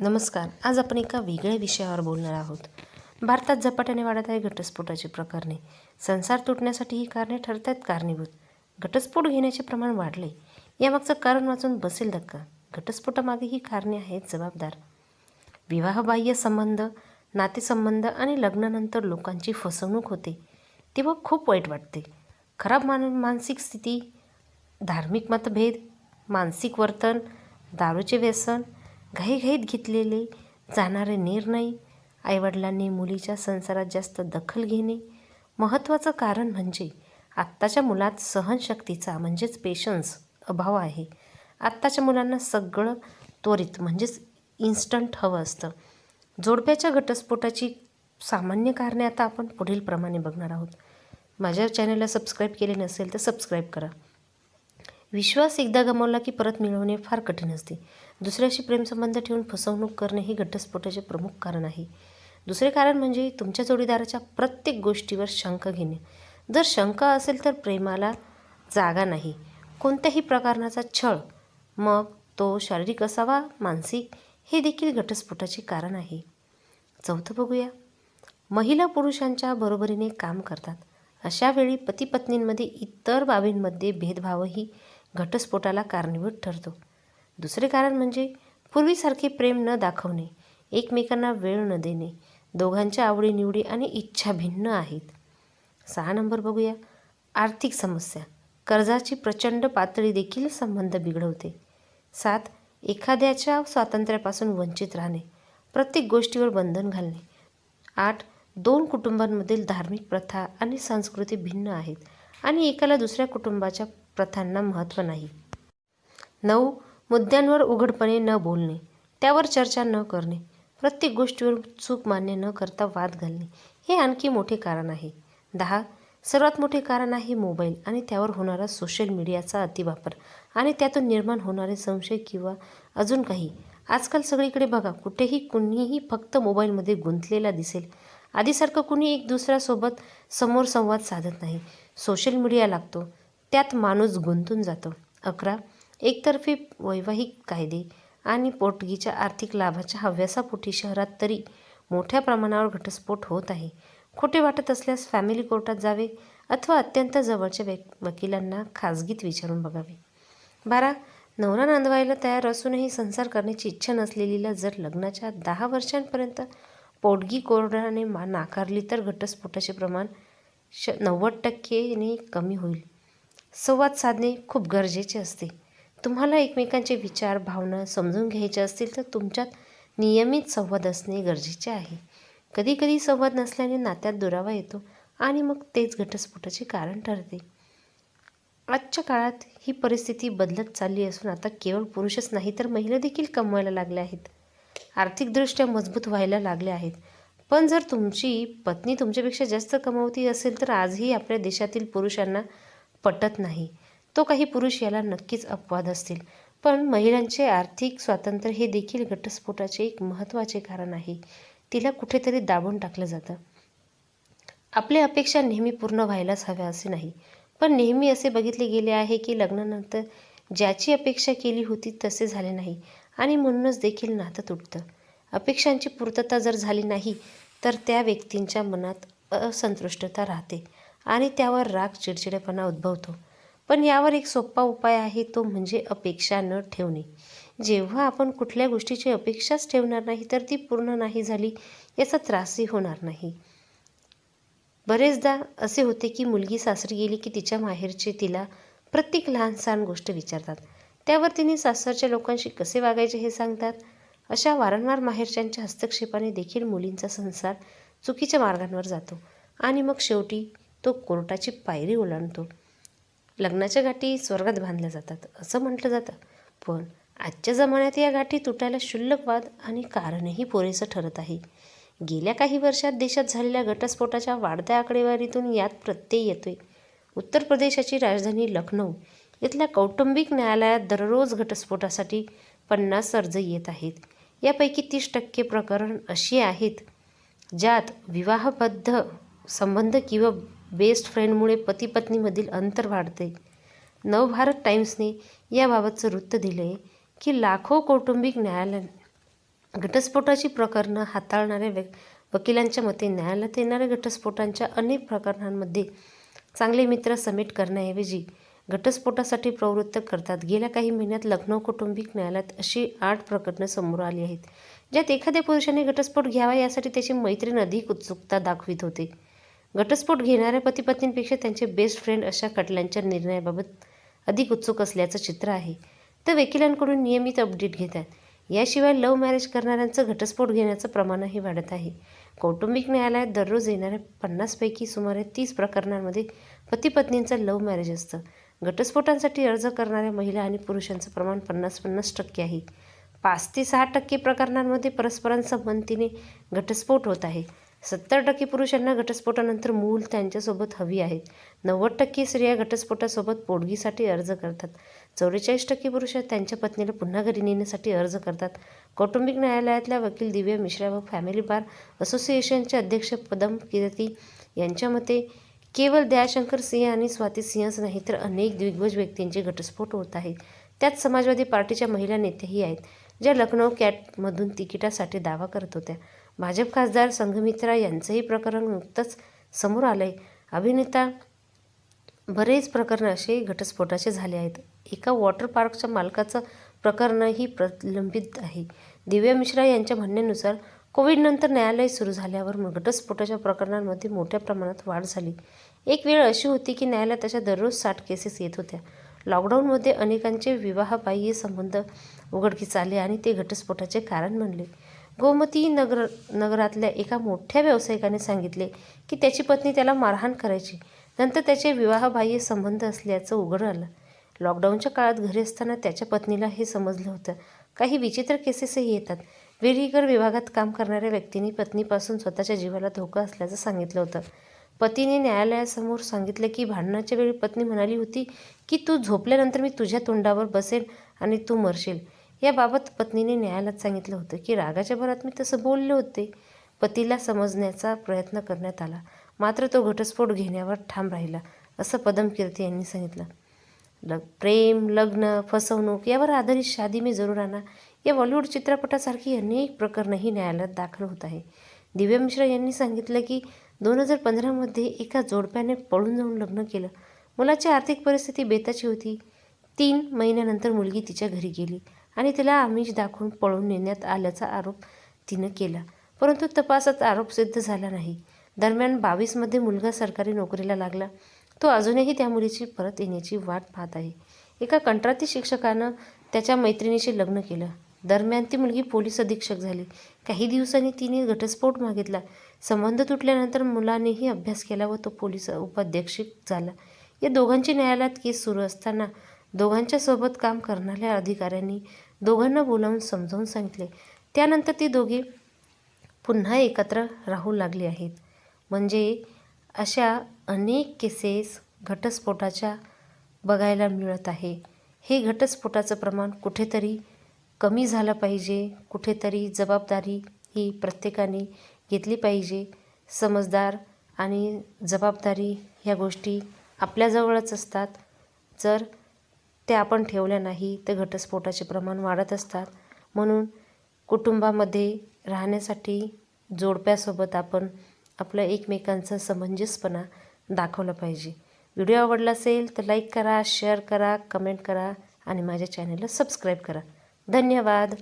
नमस्कार. आज आपण एका वेगळ्या विषयावर बोलणार आहोत. भारतात झपाट्याने वाढत आहे घटस्फोटाची प्रकरणे. संसार तुटण्यासाठी ही कारणे ठरत आहेत कारणीभूत. घटस्फोट घेण्याचे प्रमाण वाढले. यामागचं कारण वाचून बसेल धक्का. घटस्फोटामागे ही कारणे आहेत जबाबदार. विवाहबाह्य संबंध नातेसंबंध आणि लग्नानंतर लोकांची फसवणूक होते. तेव्हा खूप वाईट वाटते. खराब मान मानसिक स्थिती धार्मिक मतभेद मानसिक वर्तन दारूचे व्यसन घाईघाईत घेतलेले जाणारे निर्णय आईवडिलांनी मुलीच्या संसारात जास्त दखल घेणे. महत्त्वाचं कारण म्हणजे आत्ताच्या मुलात सहनशक्तीचा म्हणजेच पेशन्स अभाव आहे. आत्ताच्या मुलांना सगळं त्वरित म्हणजेच इन्स्टंट हवं असतं. जोडप्याच्या घटस्फोटाची सामान्य कारणे आता आपण पुढील प्रमाणे बघणार आहोत. माझ्या चॅनलला सबस्क्राईब केले नसेल तर सबस्क्राईब करा. विश्वास एकदा गमावला की परत मिळवणे फार कठीण असते. दुसऱ्याशी प्रेमसंबंध ठेवून फसवणूक करणे हे घटस्फोटाचे प्रमुख कारण आहे. दुसरे कारण म्हणजे तुमच्या जोडीदाराच्या प्रत्येक गोष्टीवर शंका घेणे. जर शंका असेल तर प्रेमाला जागा नाही. कोणत्याही प्रकारणाचा छळ मग तो शारीरिक असावा मानसिक हे देखील घटस्फोटाचे कारण आहे. चौथं बघूया. महिला पुरुषांच्या बरोबरीने काम करतात. अशा वेळी पती पत्नींमध्ये इतर बाबींमध्ये भेदभावही घटस्फोटाला कारणीभूत ठरतो. दुसरे कारण म्हणजे पूर्वीसारखे प्रेम न दाखवणे एकमेकांना वेळ न देणे दोघांच्या आवडीनिवडी आणि इच्छा भिन्न आहेत. सहा नंबर बघूया. आर्थिक समस्या. कर्जाची प्रचंड पातळी देखील संबंध बिघडवते. सात एखाद्याच्या स्वातंत्र्यापासून वंचित राहणे प्रत्येक गोष्टीवर बंधन घालणे. आठ दोन कुटुंबांमधील धार्मिक प्रथा आणि संस्कृती भिन्न आहेत आणि एकाला दुसऱ्या कुटुंबाच्या प्रथांना महत्त्व नाही. नऊ मुद्द्यांवर उघडपणे न बोलणे. त्यावर चर्चा न करणे. प्रत्येक गोष्टीवर चूक मान्य न करता वाद घालणे. हे आणखी मोठे कारण आहे. दहा सर्वात मोठे कारण आहे मोबाईल आणि त्यावर होणारा सोशल मीडियाचा अतिवापर आणि त्यातून निर्माण होणारे संशय किंवा अजून काही. आजकाल सगळीकडे बघा कुठेही कुणीही फक्त मोबाईलमध्ये गुंतलेला दिसेल. आधीसारखं कुणी एक दुसऱ्यासोबत समोर संवाद साधत नाही. सोशल मीडिया लागतो. त्यात माणूस गुंतून जातो. अकरा एकतर्फी वैवाहिक कायदे आणि पोटगीच्या आर्थिक लाभाच्या हव्यासापोटी शहरात तरी मोठ्या प्रमाणावर घटस्फोट होत आहे. खोटे वाटत असल्यास फॅमिली कोर्टात जावे अथवा अत्यंत जवळच्या व्यक वकिलांना खाजगीत विचारून बघावे. बारा नवरा नांदवायला तयार असूनही संसार करण्याची इच्छा नसलेलीला जर लग्नाच्या दहा वर्षांपर्यंत पोटगी कोरडाने मा नाकारली तर घटस्फोटाचे प्रमाण श नव्वद टक्केने कमी होईल. संवाद साधणे खूप गरजेचे असते. तुम्हाला एकमेकांचे विचार भावना समजून घ्यायचे असतील तर तुमच्यात नियमित संवाद असणे गरजेचे आहे. कधीकधी संवाद नसल्याने नात्यात दुरावा येतो आणि मग तेच घटस्फोटाचे कारण ठरते. आजच्या काळात ही परिस्थिती बदलत चालली असून आता केवळ पुरुषच नाही तर महिला देखील कमवायला लागल्या आहेत. आर्थिकदृष्ट्या मजबूत व्हायला लागल्या आहेत. पण जर तुमची पत्नी तुमच्यापेक्षा जास्त कमावती असेल तर आजही आपल्या देशातील पुरुषांना पटत नाही. तो काही पुरुष याला नक्कीच अपवाद असतील. पण महिलांचे आर्थिक स्वातंत्र्य हे देखील घटस्फोटाचे एक महत्त्वाचे कारण आहे. तिला कुठेतरी दाबून टाकलं जातं. आपल्या अपेक्षा नेहमी पूर्ण व्हायलाच हव्या असे नाही. पण नेहमी असे बघितले गेले आहे की लग्नानंतर ज्याची अपेक्षा केली होती तसे झाले नाही आणि म्हणूनच देखील नातं तुटतं. अपेक्षांची पूर्तता जर झाली नाही तर त्या व्यक्तींच्या मनात असंतुष्टता राहते. आणि त्यावर राग चिडचिडेपणा उद्भवतो. पण यावर एक सोपा उपाय आहे तो म्हणजे अपेक्षा न ठेवणे. जेव्हा आपण कुठल्या गोष्टीची अपेक्षाच ठेवणार नाही तर ती पूर्ण नाही झाली याचा त्रासही होणार नाही. बरेचदा असे होते की मुलगी सासरी गेली की तिच्या माहेरचे तिला प्रत्येक लहान सहान गोष्ट विचारतात. त्यावर तिने सासरच्या लोकांशी कसे वागायचे हे सांगतात? अशा वारंवार माहेरच्यांच्या हस्तक्षेपाने देखील मुलींचा संसार चुकीच्या मार्गांवर जातो. आणि मग शेवटी तो कोर्टाची पायरी ओलांडतो. लग्नाच्या गाठी स्वर्गात बांधल्या जातात असं म्हटलं जातं. पण आजच्या जमान्यात या गाठी तुटायला क्षुल्लकवाद आणि कारणही पुरेसं ठरत आहे. गेल्या काही वर्षात देशात झालेल्या घटस्फोटाच्या वाढत्या आकडेवारीतून यात प्रत्यय येतोय. उत्तर प्रदेशाची राजधानी लखनौ इथल्या कौटुंबिक न्यायालयात दररोज घटस्फोटासाठी पन्नास अर्ज येत आहेत. यापैकी तीस टक्के प्रकरण अशी आहेत ज्यात विवाहबद्ध संबंध किंवा बेस्ट फ्रेंडमुळे पती पत्नीमधील अंतर वाढते. नवभारत टाइम्सने याबाबतचं वृत्त दिलं आहे की लाखो कौटुंबिक न्यायालय घटस्फोटाची प्रकरणं हाताळणाऱ्या व्य वकिलांच्या मते न्यायालयात येणाऱ्या घटस्फोटांच्या अनेक प्रकरणांमध्ये चांगले मित्र समेट करण्याऐवजी घटस्फोटासाठी प्रवृत्त करतात. गेल्या काही महिन्यात लखनौ कौटुंबिक न्यायालयात अशी आठ प्रकरणं समोर आली आहेत ज्यात एखाद्या पुरुषाने घटस्फोट घ्यावा यासाठी त्याची मैत्रीण अधिक उत्सुकता दाखवित होते. घटस्फोट घेणाऱ्या पतीपत्नींपेक्षा त्यांचे बेस्ट फ्रेंड अशा खटल्यांच्या निर्णयाबाबत अधिक उत्सुक असल्याचं चित्र आहे. तर वकिलांकडून नियमित अपडेट घेतात. याशिवाय लव्ह मॅरेज करणाऱ्यांचं घटस्फोट घेण्याचं प्रमाणही वाढत आहे. कौटुंबिक न्यायालयात दररोज येणाऱ्या पन्नासपैकी सुमारे तीस प्रकरणांमध्ये पतीपत्नींचं लव्ह मॅरेज असतं. घटस्फोटांसाठी अर्ज करणाऱ्या महिला आणि पुरुषांचं प्रमाण पन्नास पन्नास टक्के आहे. पाच ते सहा टक्के प्रकरणांमध्ये परस्परांसंमतीने घटस्फोट होत आहे. सत्तर टक्के पुरुषांना घटस्फोटानंतर मूल त्यांच्यासोबत हवी आहेत नव्वद टक्के स्त्रिया घटस्फोटासोबत पोटगीसाठी अर्ज करतात. चौवेचाळीस टक्के पुरुष त्यांच्या पत्नीला पुन्हा घरी नेण्यासाठी अर्ज करतात. कौटुंबिक न्यायालयातल्या वकील दिव्या मिश्रा व फॅमिली बार असोसिएशनचे अध्यक्ष पदम कीर्ती यांच्या मते केवळ दयाशंकर सिंह आणि स्वाती सिंहच नाही तर अनेक दिग्गज व्यक्तींचे घटस्फोट होत आहेत. त्यात समाजवादी पार्टीच्या महिला नेत्याही आहेत ज्या लखनौ कॅटमधून तिकिटासाठी दावा करत होत्या. भाजप खासदार संघमित्रा यांचंही प्रकरण नुकतंच समोर आलंय. अभिनेता बरेच प्रकरण असे घटस्फोटाचे झाले आहेत. एका वॉटर पार्कच्या मालकाचं प्रकरणही प्रलंबित आहे. दिव्या मिश्रा यांच्या म्हणण्यानुसार कोविडनंतर न्यायालय सुरू झाल्यावर घटस्फोटाच्या प्रकरणांमध्ये मोठ्या प्रमाणात वाढ झाली. एक वेळ अशी होती की न्यायालयात अशा दररोज साठ केसेस येत होत्या. लॉकडाऊनमध्ये अनेकांचे विवाहबाह्य संबंध उघडकीस आले आणि ते घटस्फोटाचे कारण बनले. गोमती नगर नगरातल्या एका मोठ्या व्यावसायिकाने सांगितले की त्याची पत्नी त्याला मारहाण करायची. नंतर त्याचे विवाहबाह्य संबंध असल्याचं उघड आलं. लॉकडाऊनच्या काळात घरी असताना त्याच्या पत्नीला हे समजलं होतं. काही विचित्र केसेसही येतात. वेरीकर विभागात काम करणाऱ्या व्यक्तींनी पत्नीपासून स्वतःच्या जीवाला धोका असल्याचं सांगितलं होतं. पतीने न्यायालयासमोर सांगितलं की भांडणाच्या वेळी पत्नी म्हणाली होती की तू झोपल्यानंतर मी तुझ्या तोंडावर बसेल आणि तू मरशील. याबाबत पत्नीने न्यायालयात सांगितलं होतं की रागाच्या भरात मी तसं बोलले होते. पतीला समजण्याचा प्रयत्न करण्यात आला. मात्र तो घटस्फोट घेण्यावर ठाम राहिला असं पदम कीर्ती यांनी सांगितलं. लग प्रेम लग्न फसवणूक यावर आधारित शादी मी जरूर आणा. या बॉलिवूड चित्रपटासारखी अनेक प्रकरणंही न्यायालयात दाखल होत आहे. दिव्या मिश्रा यांनी सांगितलं की दोन हजार पंधरामध्ये एका जोडप्याने पळून जाऊन लग्न केलं. मुलाची आर्थिक परिस्थिती बेताची होती. तीन महिन्यानंतर मुलगी तिच्या घरी गेली. आणि तिला आमिष दाखवून पळून नेण्यात आल्याचा आरोप तिनं केला. परंतु तपासात आरोप सिद्ध झाला नाही. दरम्यान बावीसमध्ये मुलगा सरकारी नोकरीला लागला. तो अजूनही त्या मुलीची परत येण्याची वाट पाहत आहे. एका कंत्राटी शिक्षकानं त्याच्या मैत्रिणीशी लग्न केलं. दरम्यान ती मुलगी पोलीस अधीक्षक झाली. काही दिवसांनी तिने घटस्फोट मागितला. संबंध तुटल्यानंतर मुलानेही अभ्यास केला व तो पोलीस उपाध्यक्षिक झाला. या दोघांची न्यायालयात केस सुरू असताना दोघांच्या सोबत काम करणाऱ्या अधिकाऱ्यांनी दोघांना बोलावून समजावून सांगितले. त्यानंतर ती दोघे पुन्हा एकत्र राहू लागली आहेत. म्हणजे अशा अनेक केसेस घटस्फोटाच्या बघायला मिळत आहे. हे घटस्फोटाचं प्रमाण कुठेतरी कमी झालं पाहिजे. कुठेतरी जबाबदारी ही प्रत्येकाने घेतली पाहिजे. समजदार आणि जबाबदारी ह्या गोष्टी आपल्याजवळच असतात. जर त्या आपण ठेवल्या नाही तर घटस्फोटाचे प्रमाण वाढत असतात. म्हणून कुटुंबामध्ये राहण्यासाठी जोडप्यासोबत आपण आपलं एकमेकांचा समंजसपणा दाखवला पाहिजे. व्हिडिओ आवडला असेल तर लाईक करा शेअर करा कमेंट करा आणि माझ्या चॅनलला सबस्क्राईब करा. धन्यवाद.